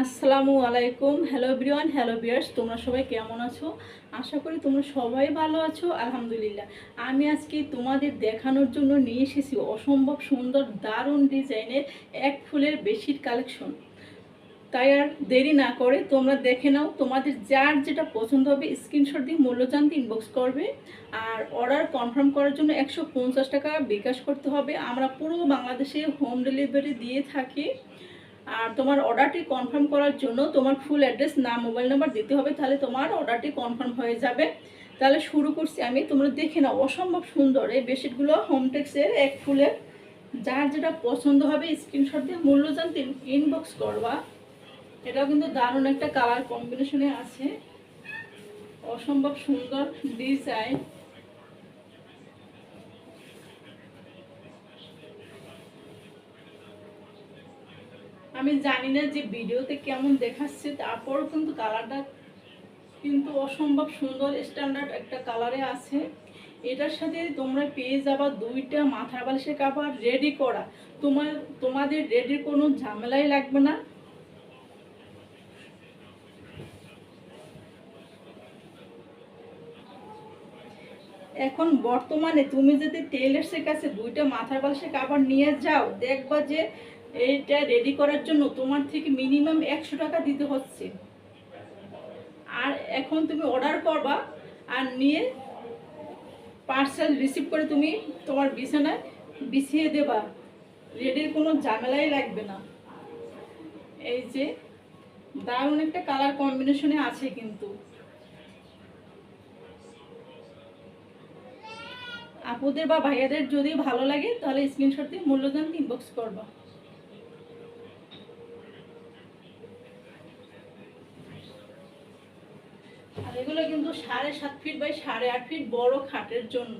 আসসালামু আলাইকুম। Hello everyone hello বিয়ার্স তোমরা সবাই কেমন আছো? আশা করি তোমরা সবাই ভালো আছো, আলহামদুলিল্লাহ। আমি আজকে তোমাদের দেখানোর জন্য নিয়ে এসেছি অসম্ভব সুন্দর, দারুণ ডিজাইনের এক ফুলের বেশির কালেকশন। তাই আর দেরি না করে তোমরা দেখে নাও, তোমাদের যার যেটা পছন্দ হবে স্ক্রিনশট দিয়ে মূল্য জানতে ইনবক্স করবে। আর অর্ডার কনফার্ম করার জন্য একশো পঞ্চাশ টাকা বিকাশ করতে হবে। আমরা পুরো বাংলাদেশে হোম ডেলিভারি দিয়ে থাকি। আর তোমার অর্ডারটি কনফার্ম করার জন্য তোমার ফুল অ্যাড্রেস নাম মোবাইল নাম্বার দিতে হবে, তাহলে তোমার অর্ডারটি কনফার্ম হয়ে যাবে। তাহলে শুরু করছি আমি। তোমরা দেখে নাও, অসম্ভব সুন্দর এই বেডশিটগুলো হোমটেক্সের এক ফুলের যার যেটা পছন্দ হবে স্ক্রিনশট দিয়ে মূল্য জানতে ইনবক্স করবা। এটাও কিন্তু দারুণ একটা কালার কম্বিনেশনে আছে। অসম্ভব সুন্দর ডিজাইন আমি জানি না যে ভিডিওতে কেমন দেখাচ্ছে, তারপরও কিন্তু কালারটা কিন্তু অসম্ভব সুন্দর স্ট্যান্ডার্ড একটা কালারে আছে। এটার সাথে তোমরা পেয়ে যাবা দুইটা মাথার বালিশের কাপড় রেডি করা। তোমার, তোমাদের রেডির কোনো ঝামেলাই লাগবে না। এখন বর্তমানে তুমি যদি টেলার্সের কাছে দুইটা মাথার বালিশের কাপড় নিয়ে যাও, দেখবা যে এইটা রেডি করার জন্য তোমার থেকে মিনিমাম একশো টাকা দিতে হচ্ছে। আর এখন তুমি অর্ডার করবা আর নিয়ে পার্সেল রিসিভ করে তুমি তোমার বিছানায় বিছিয়ে দেবা। রেডির কোনো ঝামেলাই লাগবে না। এই যে দারুণ একটা কালার কম্বিনেশনে আছে কিন্তু। আপুদের বা ভাইয়াদের যদি ভালো লাগে তাহলে স্ক্রিনশট দিয়ে মূল্যদান ইনবক্স করবা। এগুলো কিন্তু সাড়ে সাত ফিট বাই সাড়ে আট ফিট বড় খাটের জন্য।